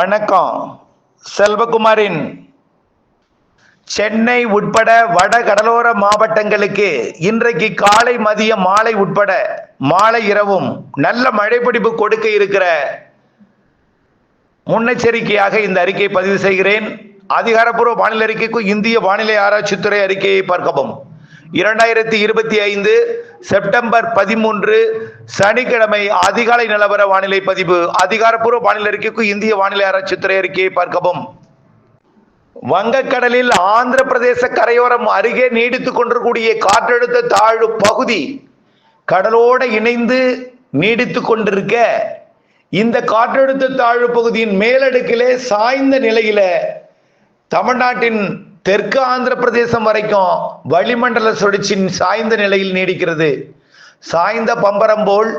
வணக்கம். செல்வகுமாரின் சென்னை உட்பட வட கடலோர மாவட்டங்களுக்கு இன்றைக்கு காலை மதியம் மாலை உட்பட மாலை இரவும் நல்ல மழைப்பிடிப்பு கொடுக்க இருக்கிற முன்னெச்சரிக்கையாக இந்த அறிக்கையை பதிவு செய்கிறேன். அதிகாரப்பூர்வ வானிலை அறிக்கைக்கு இந்திய வானிலை ஆராய்ச்சித்துறை அறிக்கையை பார்க்கவும். இரண்டாயிரத்தி இருபத்தி ஐந்து செப்டம்பர் பதிமூன்று சனிக்கிழமை அதிகாலை நிலவர வானிலை பதிவு. அதிகாரப்பூர்வ வானிலை அறிக்கைக்கு இந்திய வானிலை ஆராய்ச்சித்துறை அறிக்கையை பார்க்கவும். வங்கக்கடலில் ஆந்திர பிரதேச கரையோரம் அருகே நீடித்துக் கொண்டிருக்கூடிய காற்றழுத்த தாழ்வு பகுதி கடலோடு இணைந்து நீடித்துக் கொண்டிருக்க இந்த காற்றழுத்த தாழ்வு பகுதியின் மேலடுக்கிலே சாய்ந்த நிலையில தமிழ்நாட்டின் தெற்கு ஆந்திர பிரதேசம் வரைக்கும் வளிமண்டல சுழற்சியின் சாய்ந்த நிலையில் நீடிக்கிறது. சாய்ந்த பம்பரம்போல்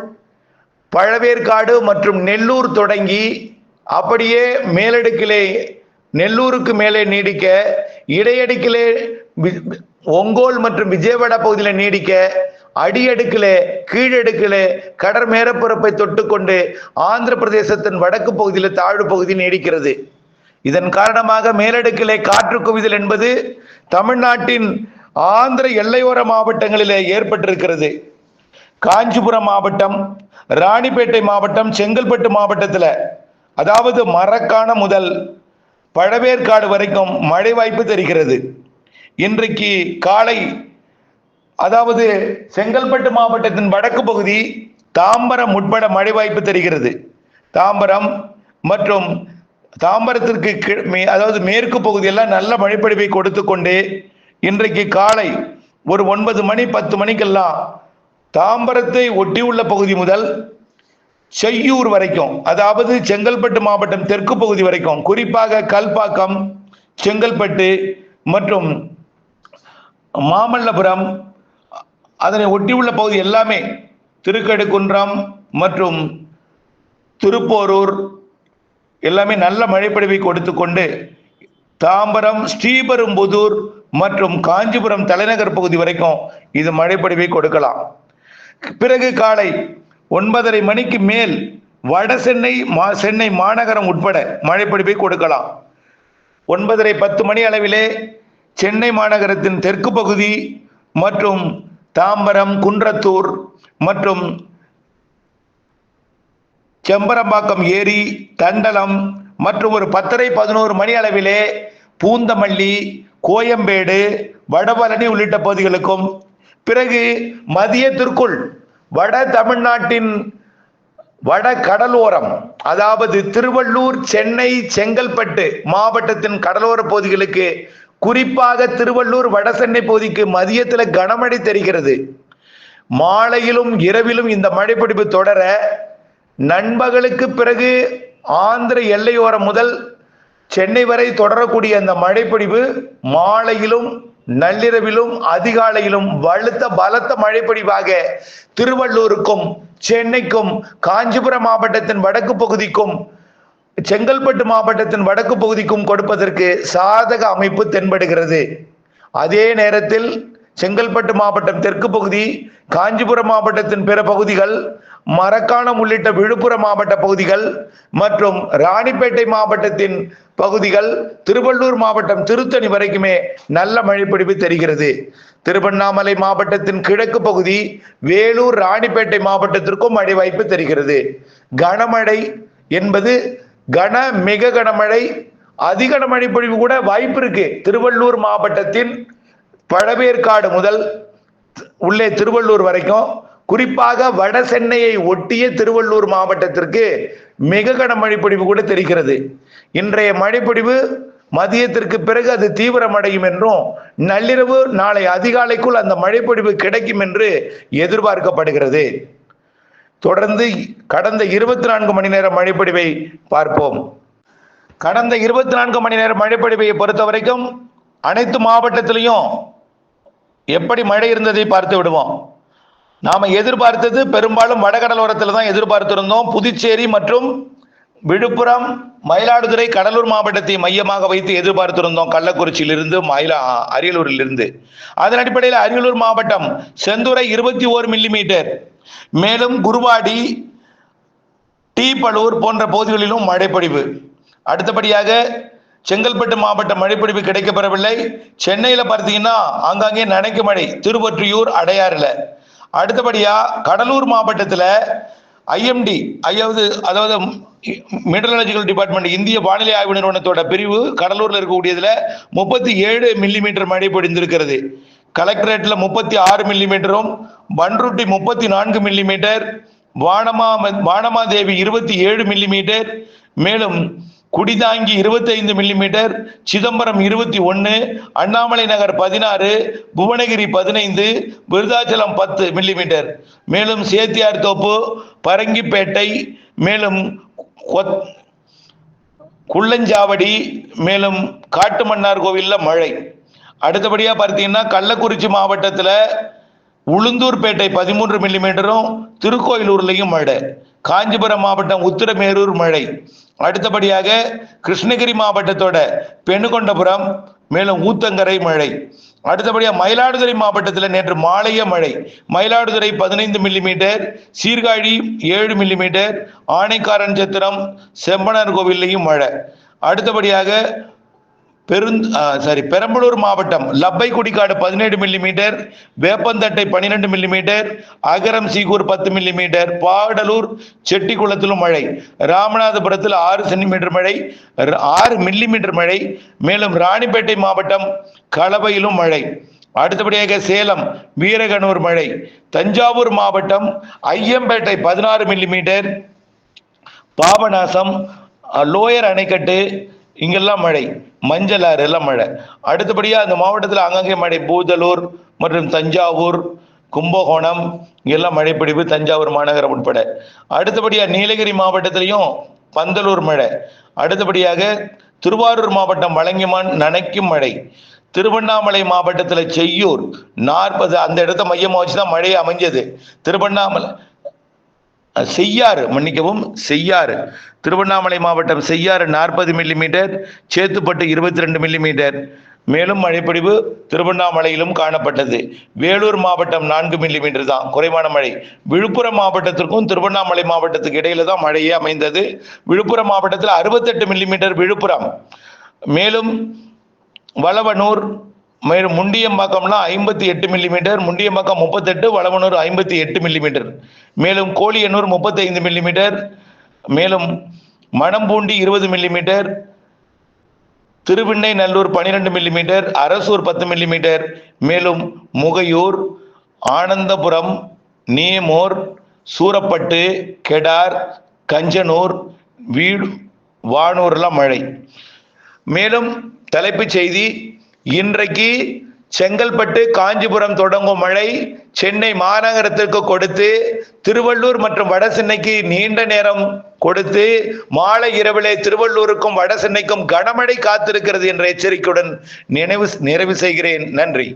பழவேற்காடு மற்றும் நெல்லூர் தொடங்கி அப்படியே மேலடுக்கிலே நெல்லூருக்கு மேலே நீடிக்க இடையடுக்கிலே ஒங்கோல் மற்றும் விஜயவாடா பகுதியில் நீடிக்க அடியடுக்கிலே கீழடுக்கிலே கடற் மேற்பரப்பை தொட்டுக்கொண்டு ஆந்திர பிரதேசத்தின் வடக்கு பகுதியில் தாழ்வு பகுதி நீடிக்கிறது. இதன் காரணமாக மேலடுக்கிலே காற்று குவிதல் என்பது தமிழ்நாட்டின் ஆந்திர எல்லையோர மாவட்டங்களிலே ஏற்பட்டிருக்கிறது. காஞ்சிபுரம் மாவட்டம் ராணிப்பேட்டை மாவட்டம் செங்கல்பட்டு மாவட்டத்தில் அதாவது மரக்காண முதல் பழவேற்காடு வரைக்கும் மழை வாய்ப்பு தெரிகிறது. இன்றைக்கு காலை அதாவது செங்கல்பட்டு மாவட்டத்தின் வடக்கு பகுதி தாம்பரம் உட்பட மழை வாய்ப்பு தெரிகிறது. தாம்பரம் மற்றும் தாம்பரத்திற்கு கி- மே- அதாவது மேற்கு பகுதியெல்லாம் நல்ல மழைப்படிவை கொடுத்து கொண்டு இன்றைக்கு காலை ஒரு ஒன்பது மணி பத்து மணிக்கெல்லாம் தாம்பரத்தை ஒட்டியுள்ள பகுதி முதல் செய்யூர் வரைக்கும் அதாவது செங்கல்பட்டு மாவட்டம் தெற்கு பகுதி வரைக்கும் குறிப்பாக கல்பாக்கம் செங்கல்பட்டு மற்றும் மாமல்லபுரம் அதனை ஒட்டியுள்ள பகுதி எல்லாமே திருக்கடுக்குன்றம் மற்றும் திருப்போரூர் எல்லாமே நல்ல மழைப்பொழிவை கொடுத்து கொண்டு தாம்பரம் ஸ்ரீபெரும்புதூர் மற்றும் காஞ்சிபுரம் தலைநகர் பகுதி வரைக்கும் இது மழைப்பொழிவை கொடுக்கலாம். பிறகு காலை ஒன்பதரை மணிக்கு மேல் வட சென்னை மா சென்னை மாநகரம் உட்பட மழைப்பொழிவை கொடுக்கலாம். ஒன்பதரை பத்து மணி அளவிலே சென்னை மாநகரத்தின் தெற்கு பகுதி மற்றும் தாம்பரம் குன்றத்தூர் மற்றும் செம்பரம்பாக்கம் ஏரி தண்டலம் மற்றும் ஒரு பத்தரை பதினோரு மணி அளவிலே பூந்தமல்லி கோயம்பேடு வடபழனி உள்ளிட்ட பகுதிகளுக்கும் பிறகு மதியத்திற்குள் வட தமிழ்நாட்டின் வட கடலோரம் அதாவது திருவள்ளூர் சென்னை செங்கல்பட்டு மாவட்டத்தின் கடலோர பகுதிகளுக்கு குறிப்பாக திருவள்ளூர் வட சென்னை பகுதிக்கு மதியத்தில் கனமழை தெரிகிறது. மாலையிலும் இரவிலும் இந்த மழைப்பிடிப்பு தொடர நண்பகலுக்கு பிறகு ஆந்திர எல்லையோரம் முதல் சென்னை வரை தொடரக்கூடிய அந்த மழைப்பொழிவு மாலையிலும் நள்ளிரவிலும் அதிகாலையிலும் வலுத்த பலத்த மழைப்பொழிவாக திருவள்ளூருக்கும் சென்னைக்கும் காஞ்சிபுரம் மாவட்டத்தின் வடக்கு பகுதிக்கும் செங்கல்பட்டு மாவட்டத்தின் வடக்கு பகுதிக்கும் கொடுப்பதற்கு சாதக அமைப்பு தென்படுகிறது. அதே நேரத்தில் செங்கல்பட்டு மாவட்டம் தெற்கு பகுதி காஞ்சிபுரம் மாவட்டத்தின் பிற பகுதிகள் மரக்காணம் உள்ளிட்ட விழுப்புரம் மாவட்ட பகுதிகள் மற்றும் ராணிப்பேட்டை மாவட்டத்தின் பகுதிகள் திருவள்ளூர் மாவட்டம் திருத்தணி வரைக்குமே நல்ல மழைப்பிடிப்பு தெரிகிறது. திருவண்ணாமலை மாவட்டத்தின் கிழக்கு பகுதி வேலூர் ராணிப்பேட்டை மாவட்டத்திற்கும் மழை வாய்ப்பு தெரிகிறது. கனமழை என்பது கன மிக கனமழை அதிக மழை பொழிவு கூட வாய்ப்பு இருக்கு. திருவள்ளூர் மாவட்டத்தின் பழவேற்காடு முதல் உள்ளே திருவள்ளூர் வரைக்கும் குறிப்பாக வட சென்னையை ஒட்டிய திருவள்ளூர் மாவட்டத்திற்கு மிக கன மழைப்பொழிவு கூட தெரிகிறது. இன்றைய மழைப்பொழிவு மதியத்திற்கு பிறகு அது தீவிரமடையும் என்றும் நள்ளிரவு நாளை அதிகாலைக்குள் அந்த மழைப்பொழிவு கிடைக்கும் என்று எதிர்பார்க்கப்படுகிறது. தொடர்ந்து கடந்த இருபத்தி நான்கு மணி நேர மழைப்பொழிவை பார்ப்போம். கடந்த இருபத்தி நான்கு மணி நேர மழைப்பொழிவை பொறுத்த வரைக்கும் அனைத்து மாவட்டத்திலையும் எப்படி மழை இருந்ததை பார்த்து விடுவோம். நாம எதிர்பார்த்தது பெரும்பாலும் வடகடலோரத்தில் தான் எதிர்பார்த்திருந்தோம். புதுச்சேரி மற்றும் விழுப்புரம் மயிலாடுதுறை கடலூர் மாவட்டத்தை மையமாக வைத்து எதிர்பார்த்திருந்தோம். கள்ளக்குறிச்சியிலிருந்து மயிலா அரியலூரிலிருந்து. அதன் அடிப்படையில் அரியலூர் மாவட்டம் செந்துறை இருபத்தி ஓரு மில்லிமீட்டர். மேலும் குருவாடி டீப்பலூர் போன்ற பகுதிகளிலும் மழைப்பொழிவு. அடுத்தபடியாக செங்கல்பட்டு மாவட்ட மழைப்பிடிப்பு கிடைக்கப்பெறவில்லை. சென்னையில் பார்த்தீங்கன்னா ஆங்காங்கே நனைக்கு மழை. திருவொற்றியூர் அடையாறுல. அடுத்தபடியா கடலூர் மாவட்டத்தில் ஐஎம்டி அதாவது அதாவது மெட்ரலஜிக்கல் டிபார்ட்மெண்ட் இந்திய வானிலை ஆய்வு நிறுவனத்தோட பிரிவு கடலூரில் இருக்கக்கூடியதில் முப்பத்தி ஏழு மில்லிமீட்டர் மழை பொழிந்திருக்கிறது. கலெக்டரேட்டில் முப்பத்தி ஆறு மில்லிமீட்டரும் பன்ருட்டி முப்பத்தி நான்கு மில்லிமீட்டர் வானமா வானமாதேவி இருபத்தி ஏழு மில்லிமீட்டர் மேலும் குடிதாங்கி 25 மில்லிமீட்டர் சிதம்பரம் இருபத்தி ஒன்று அண்ணாமலை நகர் பதினாறு புவனகிரி பதினைந்து விருதாச்சலம் பத்து மில்லிமீட்டர் மேலும் சேத்தியார் தோப்பு பரங்கிப்பேட்டை மேலும் கொத்- குள்ளஞ்சாவடி மேலும் காட்டுமன்னார் கோவிலில் மழை. அடுத்தபடியாக பார்த்தீங்கன்னா கள்ளக்குறிச்சி மாவட்டத்தில் உளுந்தூர்பேட்டை பதிமூன்று மில்லிமீட்டரும் திருக்கோயிலூர்லையும் மழை. காஞ்சிபுரம் மாவட்டம் உத்திரமேரூர் மழை. அடுத்தபடியாக கிருஷ்ணகிரி மாவட்டத்தோட பெண்ணுகொண்டபுரம் மேலும் ஊத்தங்கரை மழை. அடுத்தபடியாக மயிலாடுதுறை மாவட்டத்தில் நேற்று மாலைய மழை. மயிலாடுதுறை பதினைந்து மில்லிமீட்டர் சீர்காழி ஏழு மில்லிமீட்டர் ஆனைக்காரன் சத்திரம் செம்பனர் கோவில்லையும் மழை. அடுத்தபடியாக பெருந் சாரி பெரம்பலூர் மாவட்டம் லப்பை குடிக்காடு பதினேழு மில்லிமீட்டர் வேப்பந்தட்டை பன்னிரெண்டு மில்லிமீட்டர் அகரம் சீகூர் பத்து மில்லிமீட்டர் பாடலூர் செட்டிக்குளத்திலும் மழை ராமநாதபுரத்தில் ஆறு சென்டிமீட்டர் மழை ஆறு மில்லிமீட்டர் மழை மேலும் ராணிப்பேட்டை மாவட்டம் கலவையிலும் மழை. அடுத்தபடியாக சேலம் வீரகனூர் மழை தஞ்சாவூர் மாவட்டம் ஐயம்பேட்டை பதினாறு மில்லிமீட்டர் பாபநாசம் லோயர் அணைக்கட்டு இங்கெல்லாம் மழை மஞ்சள் ஆறு எல்லாம் மழை. அடுத்தபடியாக அந்த மாவட்டத்தில் அங்கங்கே மழை பூதலூர் மற்றும் தஞ்சாவூர் கும்பகோணம் இங்கெல்லாம் மழைப்பிடிவு தஞ்சாவூர் மாநகரம் உட்பட. அடுத்தபடியாக நீலகிரி மாவட்டத்திலையும் பந்தலூர் மழை. அடுத்தபடியாக திருவாரூர் மாவட்டம் வழங்கிமான் நனைக்கும் மழை. திருவண்ணாமலை மாவட்டத்தில் செய்யூர் நாற்பது அந்த இடத்த மையமாக வச்சு தான் மழை அமைஞ்சது. திருவண்ணாமலை செய்யாறு மன்னிக்கவும் செய்யாறு. திருவண்ணாமலை மாவட்டம் செய்யாறு நாற்பது மில்லிமீட்டர் சேத்துப்பட்டு இருபத்தி ரெண்டு மில்லிமீட்டர் மேலும் மழைப்பொழிவு திருவண்ணாமலையிலும் காணப்பட்டது. வேலூர் மாவட்டம் நான்கு மில்லிமீட்டர் தான் குறைவான மழை. விழுப்புரம் மாவட்டத்திற்கும் திருவண்ணாமலை மாவட்டத்துக்கு இடையில தான் மழையே அமைந்தது. விழுப்புரம் மாவட்டத்தில் அறுபத்தெட்டு மில்லிமீட்டர் விழுப்புரம். மேலும் வளவனூர் மேலும் முண்டியம்பாக்கம்னா ஐம்பத்தி எட்டு மில்லிமீட்டர் முண்டியம்பாக்கம் முப்பத்தெட்டு வளவனூர் ஐம்பத்தி எட்டு மில்லிமீட்டர் மேலும் கோழியனூர் முப்பத்தைந்து மில்லிமீட்டர் மேலும் மணம்பூண்டி இருபது மில்லிமீட்டர் திருவிண்ணை நல்லூர் பன்னிரெண்டு மில்லிமீட்டர் அரசூர் பத்து மில்லிமீட்டர் மேலும் முகையூர் ஆனந்தபுரம் நீமூர் சூரப்பட்டு கெடார் கஞ்சனூர் வீடு வானூர்லாம் மழை. மேலும் தலைப்புச் செய்தி இன்றைக்கு செங்கல்பட்டு காஞ்சிபுரம் தொடங்கும் மழை சென்னை மாநகரத்திற்கு கொடுத்து திருவள்ளூர் மற்றும் வடசென்னைக்கு நீண்ட நேரம் கொடுத்து மாலை இரவிலே திருவள்ளூருக்கும் வடசென்னைக்கும் கனமழை காத்திருக்கிறது என்ற எச்சரிக்கையுடன் நினைவு நிறைவு செய்கிறேன். நன்றி.